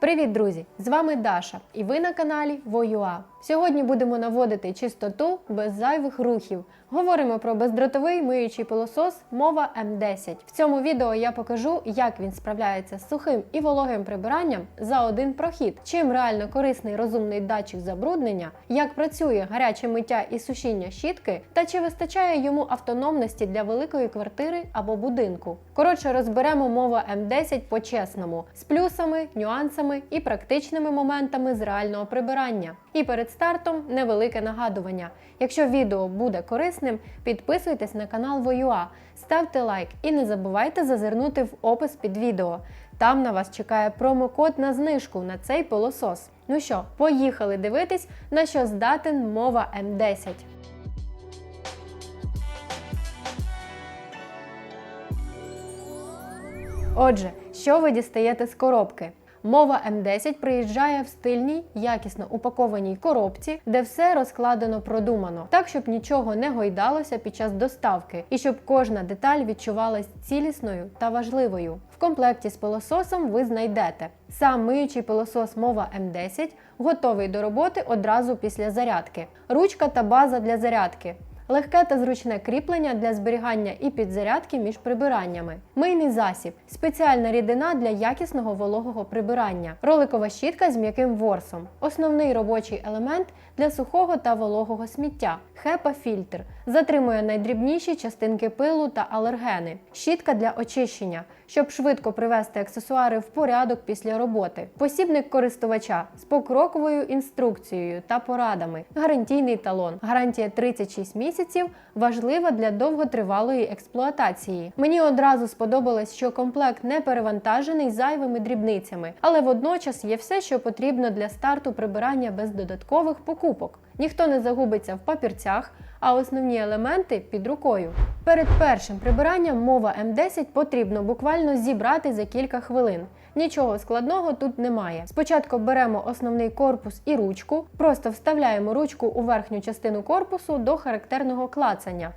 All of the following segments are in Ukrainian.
Привіт, друзі! З вами Даша, і ви на каналі Воюа. Сьогодні будемо наводити чистоту без зайвих рухів. Говоримо про бездротовий миючий пилосос Мова М10. В цьому відео я покажу, як він справляється з сухим і вологим прибиранням за один прохід, чим реально корисний розумний датчик забруднення, як працює гаряче миття і сушіння щітки, та чи вистачає йому автономності для великої квартири або будинку. Коротше, розберемо мова М10 по-чесному з плюсами, нюансами і практичними моментами з реального прибирання. І перед стартом невелике нагадування. Якщо відео буде корисним, підписуйтесь на канал Воюа, ставте лайк і не забувайте зазирнути в опис під відео. Там на вас чекає промокод на знижку на цей пилосос. Ну що, поїхали дивитись, на що здатен мова М10. Отже, що ви дістаєте з коробки? Мова М10 приїжджає в стильній, якісно упакованій коробці, де все розкладено продумано, так щоб нічого не гойдалося під час доставки і щоб кожна деталь відчувалась цілісною та важливою. В комплекті з пилососом ви знайдете сам миючий пилосос мова М10, готовий до роботи одразу після зарядки, ручка та база для зарядки. Легке та зручне кріплення для зберігання і підзарядки між прибираннями. Мийний засіб спеціальна рідина для якісного вологого прибирання. Роликова щітка з м'яким ворсом. Основний робочий елемент для сухого та вологого сміття. Хепа-фільтр затримує найдрібніші частинки пилу та алергени. Щітка для очищення, щоб швидко привести аксесуари в порядок після роботи. Посібник користувача з покроковою інструкцією та порадами. Гарантійний талон. Гарантія 36 місяців важлива для довготривалої експлуатації. Мені одразу сподобалось, що комплект не перевантажений зайвими дрібницями, але водночас є все, що потрібно для старту прибирання без додаткових покупок. Ніхто не загубиться в папірцях, а основні елементи під рукою. Перед першим прибиранням мова М10 потрібно буквально зібрати за кілька хвилин. Нічого складного тут немає. Спочатку беремо основний корпус і ручку, просто вставляємо ручку у верхню частину корпусу до характерного клацання.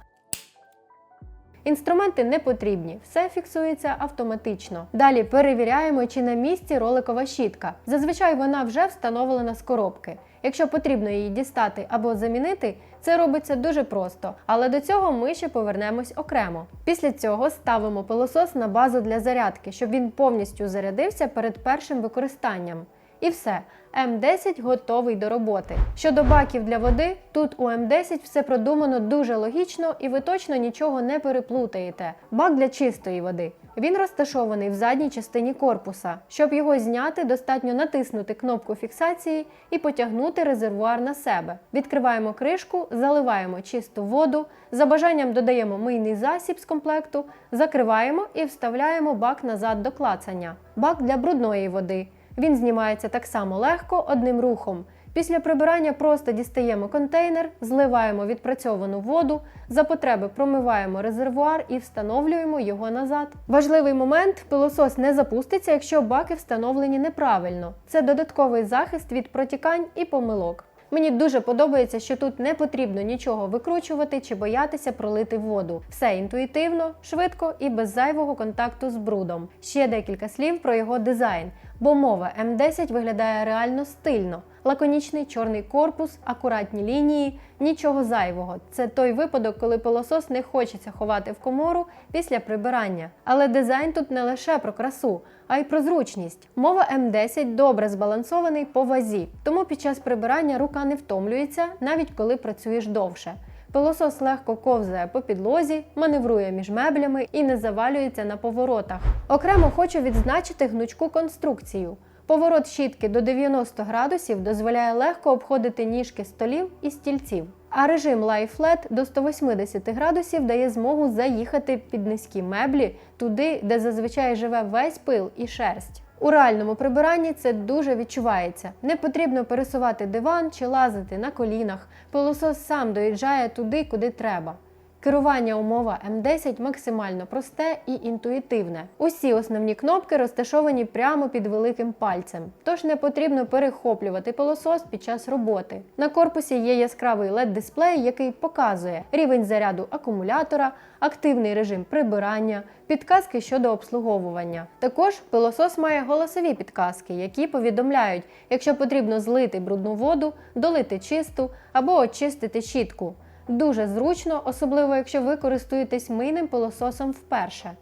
Інструменти не потрібні, все фіксується автоматично. Далі перевіряємо, чи на місці роликова щітка. Зазвичай вона вже встановлена з коробки. Якщо потрібно її дістати або замінити, це робиться дуже просто, але до цього ми ще повернемось окремо. Після цього ставимо пилосос на базу для зарядки, щоб він повністю зарядився перед першим використанням. І все, М10 готовий до роботи. Щодо баків для води, тут у М10 все продумано дуже логічно і ви точно нічого не переплутаєте. Бак для чистої води. Він розташований в задній частині корпуса. Щоб його зняти, достатньо натиснути кнопку фіксації і потягнути резервуар на себе. Відкриваємо кришку, заливаємо чисту воду, за бажанням додаємо мийний засіб з комплекту, закриваємо і вставляємо бак назад до клацання. Бак для брудної води. Він знімається так само легко одним рухом. Після прибирання просто дістаємо контейнер, зливаємо відпрацьовану воду, за потреби промиваємо резервуар і встановлюємо його назад. Важливий момент: пилосос не запуститься, якщо баки встановлені неправильно. Це додатковий захист від протікань і помилок. Мені дуже подобається, що тут не потрібно нічого викручувати чи боятися пролити воду. Все інтуїтивно, швидко і без зайвого контакту з брудом. Ще декілька слів про його дизайн, бо мова М10 виглядає реально стильно. Лаконічний чорний корпус, акуратні лінії, нічого зайвого. Це той випадок, коли пилосос не хочеться ховати в комору після прибирання. Але дизайн тут не лише про красу, а й про зручність. Мова М10 добре збалансований по вазі, тому під час прибирання рука не втомлюється, навіть коли працюєш довше. Пилосос легко ковзає по підлозі, маневрує між меблями і не завалюється на поворотах. Окремо хочу відзначити гнучку конструкцію. Поворот щітки до 90 градусів дозволяє легко обходити ніжки столів і стільців. А режим Lie Flat до 180 градусів дає змогу заїхати під низькі меблі туди, де зазвичай живе весь пил і шерсть. У реальному прибиранні це дуже відчувається. Не потрібно пересувати диван чи лазити на колінах. Пилосос сам доїжджає туди, куди треба. Керування умова М10 максимально просте і інтуїтивне. Усі основні кнопки розташовані прямо під великим пальцем, тож не потрібно перехоплювати пилосос під час роботи. На корпусі є яскравий LED-дисплей, який показує рівень заряду акумулятора, активний режим прибирання, підказки щодо обслуговування. Також пилосос має голосові підказки, які повідомляють, якщо потрібно злити брудну воду, долити чисту або очистити щітку. Дуже зручно, особливо якщо ви користуєтесь мийним пилососом вперше.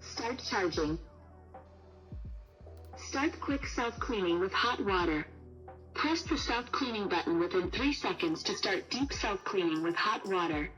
Start charging. Start quick self-cleaning with hot water. Press the self-cleaning button within 3 seconds to start deep self-cleaning with hot water.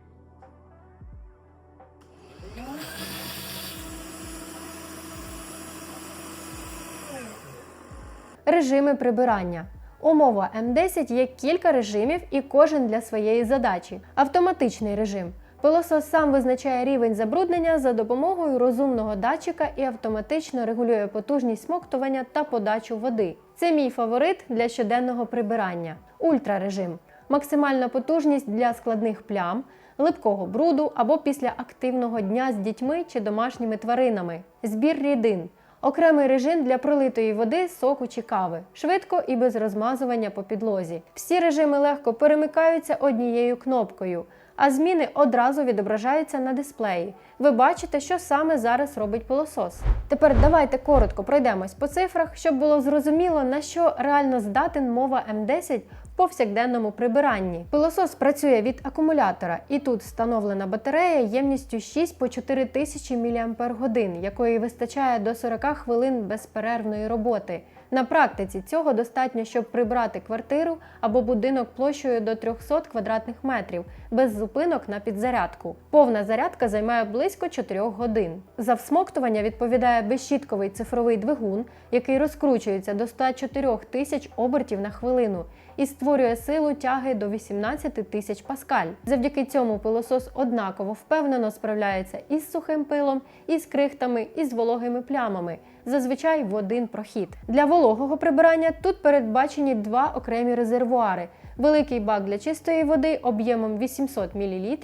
Режими прибирання. Умова М10 є кілька режимів і кожен для своєї задачі. Автоматичний режим. Пилосос сам визначає рівень забруднення за допомогою розумного датчика і автоматично регулює потужність смоктування та подачу води. Це мій фаворит для щоденного прибирання. Ультрарежим. Максимальна потужність для складних плям, липкого бруду або після активного дня з дітьми чи домашніми тваринами. Збір рідин. Окремий режим для пролитої води, соку чи кави, швидко і без розмазування по підлозі. Всі режими легко перемикаються однією кнопкою, а зміни одразу відображаються на дисплеї. Ви бачите, що саме зараз робить пилосос. Тепер давайте коротко пройдемось по цифрах, щоб було зрозуміло, на що реально здатен мова М10 в повсякденному прибиранні. Пилосос працює від акумулятора, і тут встановлена батарея ємністю 6 по 4 тисячі мАч, якої вистачає до 40 хвилин безперервної роботи. На практиці цього достатньо, щоб прибрати квартиру або будинок площею до 300 квадратних метрів без зупинок на підзарядку. Повна зарядка займає близько 4 годин. За всмоктування відповідає безщітковий цифровий двигун, який розкручується до 104 тисяч обертів на хвилину і створює силу тяги до 18 тисяч паскаль. Завдяки цьому пилосос однаково впевнено справляється із сухим пилом, із крихтами, і з вологими плямами, зазвичай в один прохід. Для вологого прибирання тут передбачені два окремі резервуари: великий бак для чистої води об'ємом 800 мл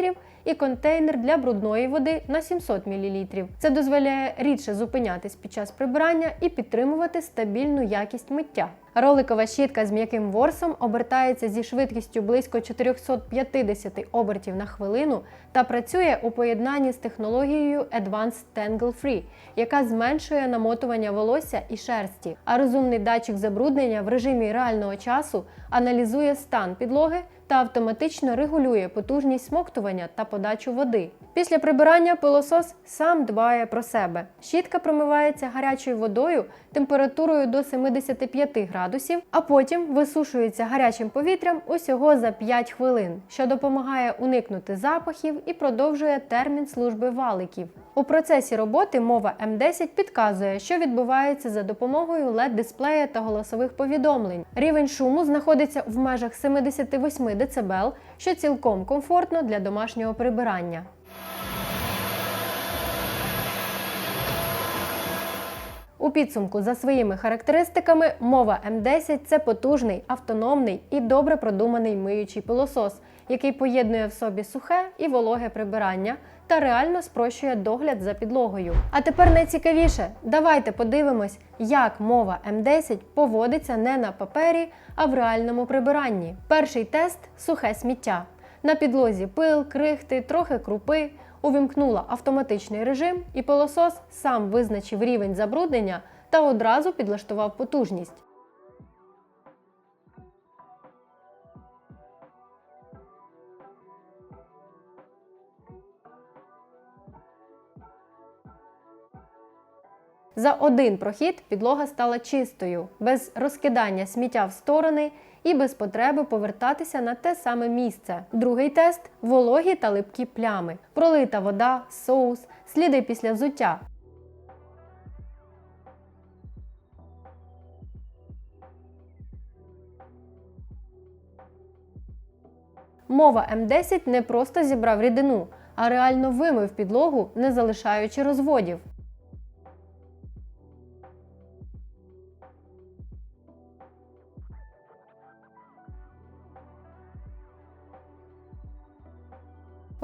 і контейнер для брудної води на 700 мл. Це дозволяє рідше зупинятись під час прибирання і підтримувати стабільну якість миття. Роликова щітка з м'яким ворсом обертається зі швидкістю близько 450 обертів на хвилину та працює у поєднанні з технологією Advanced Tangle Free, яка зменшує намотування волосся і шерсті. А розумний датчик забруднення в режимі реального часу аналізує стан підлоги та автоматично регулює потужність смоктування та подачу води. Після прибирання пилосос сам дбає про себе. Щітка промивається гарячою водою температурою до 75 градусів, а потім висушується гарячим повітрям усього за 5 хвилин, що допомагає уникнути запахів і продовжує термін служби валиків. У процесі роботи мова М10 підказує, що відбувається за допомогою LED-дисплея та голосових повідомлень. Рівень шуму знаходиться в межах 78 дБ, що цілком комфортно для домашнього прибирання. У підсумку за своїми характеристиками мова М10 це потужний, автономний і добре продуманий миючий пилосос, який поєднує в собі сухе і вологе прибирання та реально спрощує догляд за підлогою. А тепер найцікавіше, давайте подивимось, як мова М10 поводиться не на папері, а в реальному прибиранні. Перший тест сухе сміття. На підлозі пил, крихти, трохи крупи. Увімкнула автоматичний режим, і пилосос сам визначив рівень забруднення та одразу підлаштував потужність. За один прохід підлога стала чистою, без розкидання сміття в сторони і без потреби повертатися на те саме місце. Другий тест вологі та липкі плями, пролита вода, соус, сліди після взуття. Мова М10 не просто зібрав рідину, а реально вимив підлогу, не залишаючи розводів.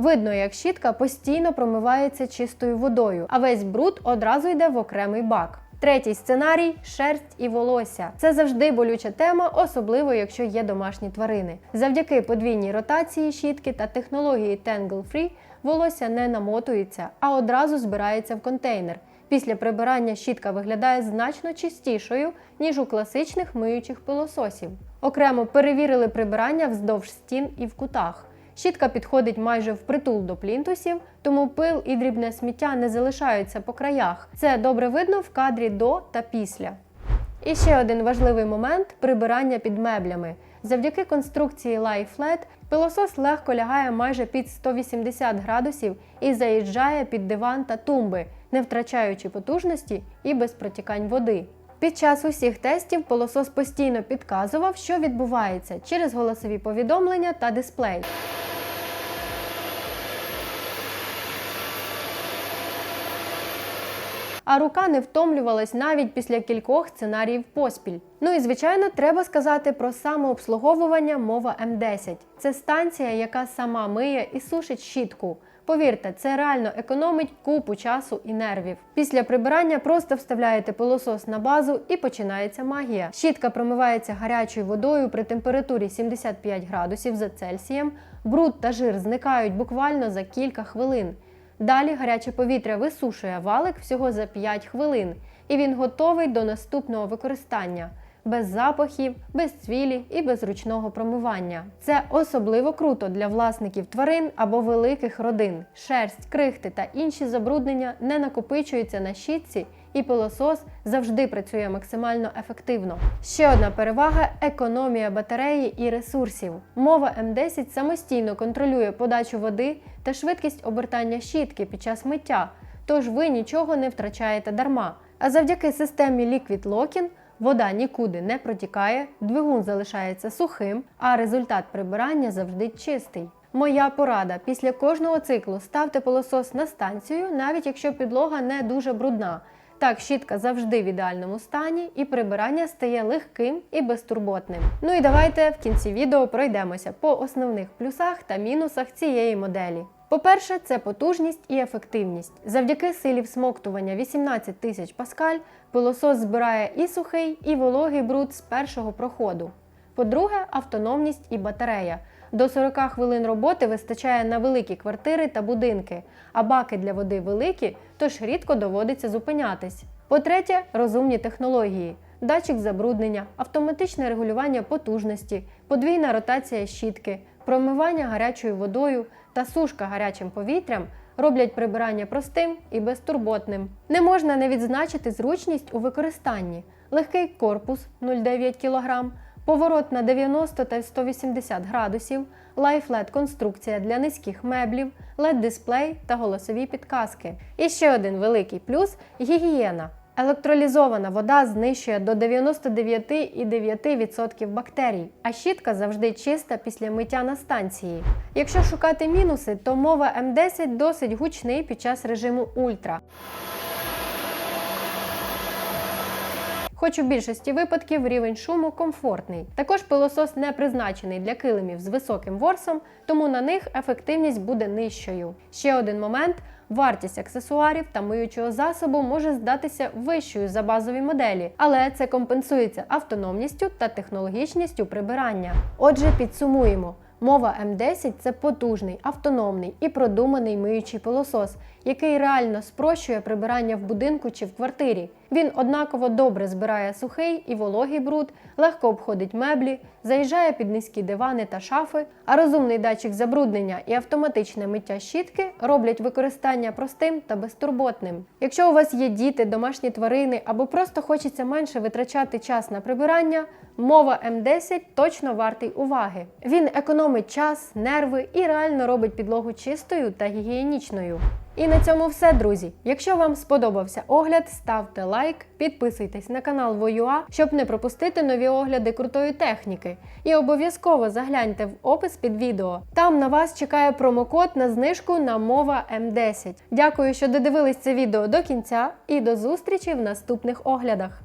Видно, як щітка постійно промивається чистою водою, а весь бруд одразу йде в окремий бак. Третій сценарій шерсть і волосся. Це завжди болюча тема, особливо якщо є домашні тварини. Завдяки подвійній ротації щітки та технології Tangle Free волосся не намотується, а одразу збирається в контейнер. Після прибирання щітка виглядає значно чистішою, ніж у класичних миючих пилососів. Окремо перевірили прибирання вздовж стін і в кутах. Щітка підходить майже впритул до плінтусів, тому пил і дрібне сміття не залишаються по краях. Це добре видно в кадрі до та після. І ще один важливий момент прибирання під меблями. Завдяки конструкції Flat пилосос легко лягає майже під 180 градусів і заїжджає під диван та тумби, не втрачаючи потужності і без протікань води. Під час усіх тестів пилосос постійно підказував, що відбувається через голосові повідомлення та дисплей. А рука не втомлювалась навіть після кількох сценаріїв поспіль. Ну і звичайно, треба сказати про самообслуговування мова М10. Це станція, яка сама миє і сушить щітку. Повірте, це реально економить купу часу і нервів. Після прибирання просто вставляєте пилосос на базу і починається магія. Щітка промивається гарячою водою при температурі 75 градусів за Цельсієм. Бруд та жир зникають буквально за кілька хвилин. Далі гаряче повітря висушує валик всього за 5 хвилин, і він готовий до наступного використання. Без запахів, без цвілі і без ручного промивання. Це особливо круто для власників тварин або великих родин. Шерсть, крихти та інші забруднення не накопичуються на щітці, і пилосос завжди працює максимально ефективно. Ще одна перевага економія батареї і ресурсів. Мова М10 самостійно контролює подачу води та швидкість обертання щітки під час миття, тож ви нічого не втрачаєте дарма. А завдяки системі Liquid Locking вода нікуди не протікає, двигун залишається сухим, а результат прибирання завжди чистий. Моя порада: після кожного циклу ставте пилосос на станцію, навіть якщо підлога не дуже брудна. Так, щітка завжди в ідеальному стані, і прибирання стає легким і безтурботним. Ну і давайте в кінці відео пройдемося по основних плюсах та мінусах цієї моделі. По-перше, це потужність і ефективність. Завдяки силі всмоктування 18 тисяч паскаль пилосос збирає і сухий, і вологий бруд з першого проходу. По-друге, автономність і батарея. До 40 хвилин роботи вистачає на великі квартири та будинки, а баки для води великі, тож рідко доводиться зупинятись. По-третє, розумні технології. Датчик забруднення, автоматичне регулювання потужності, подвійна ротація щітки, промивання гарячою водою та сушка гарячим повітрям роблять прибирання простим і безтурботним. Не можна не відзначити зручність у використанні, легкий корпус 0,9 кг, поворот на 90 та 180 градусів, лайфлет конструкція для низьких меблів, led дисплей та голосові підказки. І ще один великий плюс гігієна. Електролізована вода знищує до 99,9% бактерій, а щітка завжди чиста після миття на станції. Якщо шукати мінуси, то мова М10 досить гучний під час режиму ультра. Хоч у більшості випадків рівень шуму комфортний. Також пилосос не призначений для килимів з високим ворсом, тому на них ефективність буде нижчою. Ще один момент: вартість аксесуарів та миючого засобу може здатися вищою за базові моделі, але це компенсується автономністю та технологічністю прибирання. Отже, підсумуємо. Мова М10 це потужний, автономний і продуманий миючий пилосос, який реально спрощує прибирання в будинку чи в квартирі. Він однаково добре збирає сухий і вологий бруд, легко обходить меблі, заїжджає під низькі дивани та шафи, а розумний датчик забруднення і автоматичне миття щітки роблять використання простим та безтурботним. Якщо у вас є діти, домашні тварини або просто хочеться менше витрачати час на прибирання, мова М10 точно вартий уваги. Він економить час, нерви і реально робить підлогу чистою та гігієнічною. І на цьому все, друзі. Якщо вам сподобався огляд, ставте лайк, підписуйтесь на канал Воюа, щоб не пропустити нові огляди крутої техніки. І обов'язково загляньте в опис під відео. Там на вас чекає промокод на знижку на мова М10. Дякую, що додивились це відео до кінця, і до зустрічі в наступних оглядах.